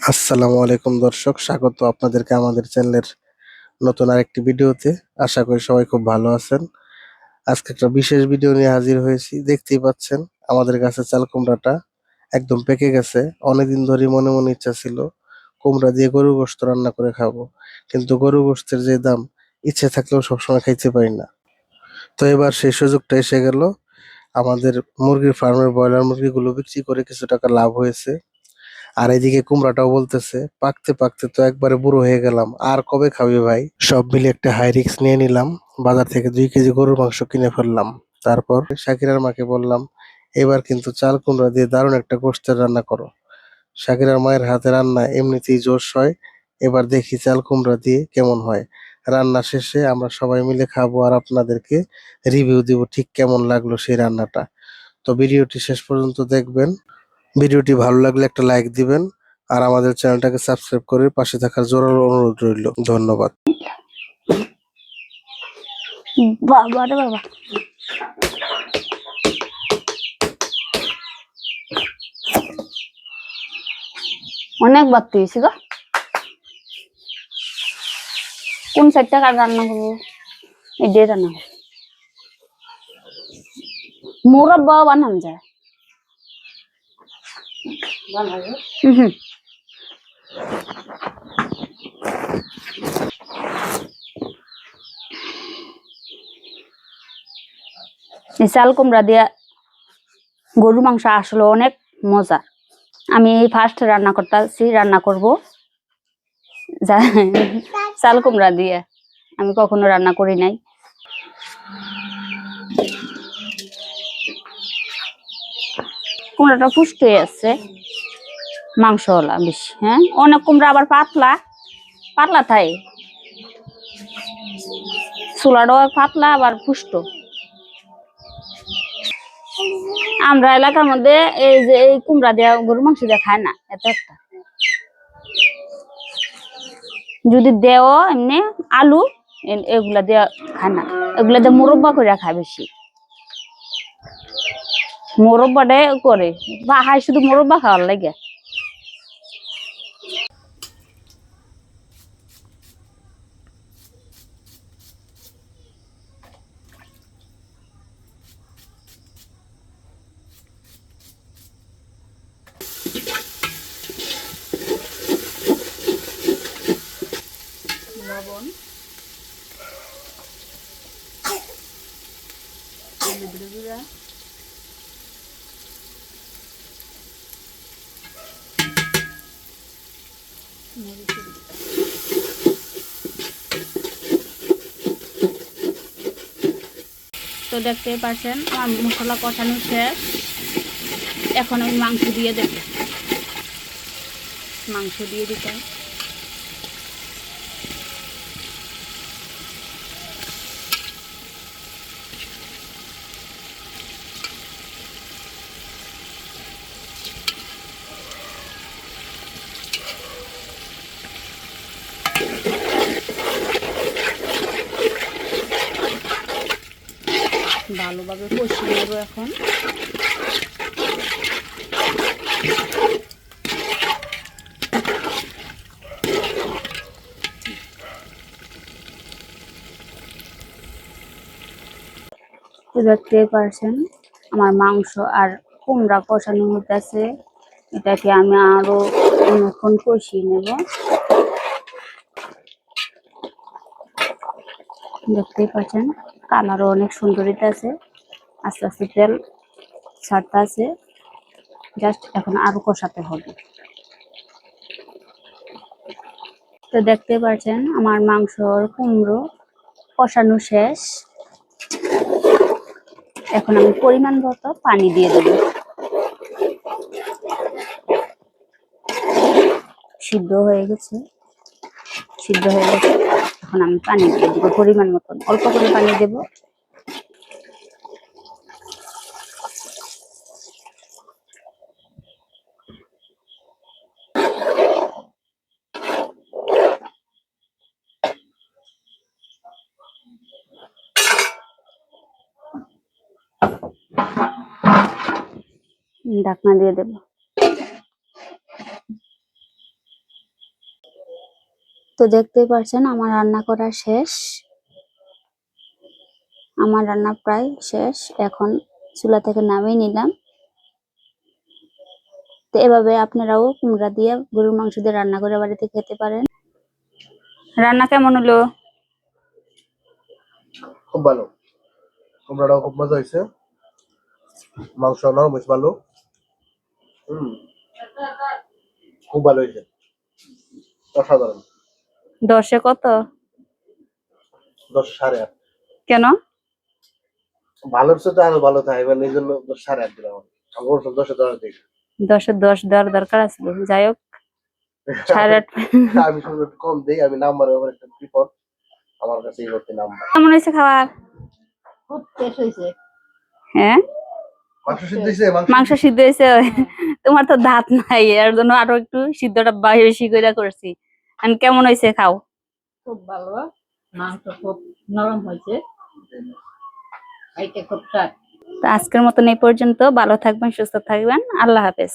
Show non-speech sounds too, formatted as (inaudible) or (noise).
আসসালামু আলাইকুম দর্শক, স্বাগত আপনাদেরকে আমাদের চ্যানেলের নতুন আরেকটি ভিডিওতে। আশা করি সবাই খুব ভালো আছেন। আজকে একটা বিশেষ ভিডিও নিয়ে হাজির হয়েছি। দেখতেই পাচ্ছেন, আমাদের গাছে চাল কুমড়াটা একদম পেকে গেছে। অনেকদিন ধরে মনে মনে ইচ্ছা ছিল, কুমড়া দিয়ে গরু গোস্ত রান্না করে খাব। কিন্তু গরু গোস্তের যে দাম, ইচ্ছে থাকলেও সবসময় খাইতে পারি না। তো এবার সেই সুযোগটা এসে গেল। আমাদের মুরগির ফার্মের ব্রয়লার মুরগিগুলো বিক্রি করে কিছু টাকা লাভ হয়েছে। আর এদিকে কুমড়াটাও বলতেছে, পাকতে পাকতে তো একবারে বুড়ো হয়ে গেলাম, আর কবে খাবি ভাই? সব মিলে একটা হাই রিক্স নিয়ে নিলাম, বাজার থেকে দুই কেজি গরুর মাংস কিনে ফেললাম। তারপর শাকিরার মাকে বললাম, এবার কিন্তু চাল কুমড়া দিয়ে দারুণ একটা গোস্তের রান্না করো। শাকিরার মায়ের হাতে রান্না এমনিতেই জোশ হয়, এবার দেখি চাল কুমড়া দিয়ে কেমন হয়। রান্না শেষে আমরা সবাই মিলে খাব আর আপনাদেরকে রিভিউ দিব ঠিক কেমন লাগল সেই রান্নাটা। তো ভিডিওটি শেষ পর্যন্ত দেখবেন। ভিডিওটি ভালো লাগলে একটা লাইক দিবেন আর আমাদের চ্যানেলটাকে সাবস্ক্রাইব করে পাশে থাকার জোরালো অনুরোধ রইল। ধন্যবাদ। রে অনেক বাড়তে হয়েছে গো। কোন সাইডটা কার রান্না করব? এই দিয়ে রান্না করব মোরব্বা বানান যায়। হুম চাল কুমড়া দিয়া গরু মাংস আসলে অনেক মজা। আমি ফার্স্ট রান্না করতেছি, রান্না করব। চাল কুমড়া দিয়ে। আমি কখনো রান্না করি নাই। কুমড়াটা হয়ে আছে। মাংসওয়ালা বেশি হ্যাঁ? অনেক কুমড়া আবার পাতলা পাতলা থাই চুলাটাও পাতলা, আবার পুষ্ট। আমরা এলাকার মধ্যে এই যে এই কুমড়া দেওয়া গরু মাংস দিয়ে খায় না, এত একটা। যদি দেও এমনি আলু এগুলা দিয়ে খায় না। এগুলা দিয়ে মুরব্বা করে খায় বেশি। মুরব্বাটা করে বা হাই শুধু মুরব্বা খাওয়ার লাগে। লবণ হলুদের গুঁড়া মরিচের। তো দেখতেই পাচ্ছেন, আমার মশলা কষানো শেষ। এখন আমি মাংস দিয়ে দেব। মাংস দিয়ে দিতাম ভালোভাবে কষিয়ে নেব এখন। তো দেখতেই পারছেন, আমার মাংস আর কুমড়া কষানো হতেছে এটাকে আমি আরও অনেকক্ষণ কষিয়ে নেব। দেখতেই পাচ্ছেন, কালারও অনেক সুন্দর আছে। আস্তে আস্তে তেল ছাড়তে আছে জাস্ট এখন আরও কষাতে হবে। তো দেখতে পাচ্ছেন, আমার মাংসর কুমড়ো কষানো শেষ। এখন আমি পরিমাণ মতো পানি দিয়ে দেব। সিদ্ধ হয়ে গেছে, সিদ্ধ হয়ে গেছে। এখন আমি পানি দিয়ে দেবো পরিমাণ মতন। অল্প করে পানি দেব। ঢাকনা দিয়ে দেব। তো দেখতেই পারছেন আমার রান্না করা শেষ। আমার রান্না প্রায় শেষ। এখন চুলা থেকে নামিয়ে নিলাম। তো এভাবে আপনারাও কুমড়া দিয়ে গরুর মাংস দিয়ে রান্না করে বাড়িতে খেতে পারেন। রান্না কেমন হলো? খুব ভালো। কুমড়াটাও খুব মজা হয়েছে। মাংস নরম হয়েছে ভালো। হুম। খুব ভালো হয়েছে। অসাধারণ। দশে কত? দশ সাড়ে আট। কেন? সাথে তো আরও ভালো থাকে মানে এই জন্য দশ সাড়ে আট দিলাম আমার। সব দশে দশ দিই। দশে দশ দেওয়ার দরকার আছে যাই হোক। সাড়ে আট (laughs) আমি শুধু একটু কম দিই আমি নাম্বার আবার একটা বিপদ আমার কাছে এই হচ্ছে নাম্বার। কেমন হয়েছে খাবার? খুব টেস্ট হয়েছে। হ্যাঁ? মাংস সিদ্ধ হয়েছে মাংস সিদ্ধ হয়েছে। তোমার তো দাঁত নাই এর জন্য আরও একটু সিদ্ধটা বেশি করে করছি। আর কেমন হয়েছে খাও? খুব ভালো। মাংস খুব নরম হয়েছে। খুব স্বাদ। তো আজকের মতন এই পর্যন্ত। ভালো থাকবেন সুস্থ থাকবেন। আল্লাহ হাফেজ।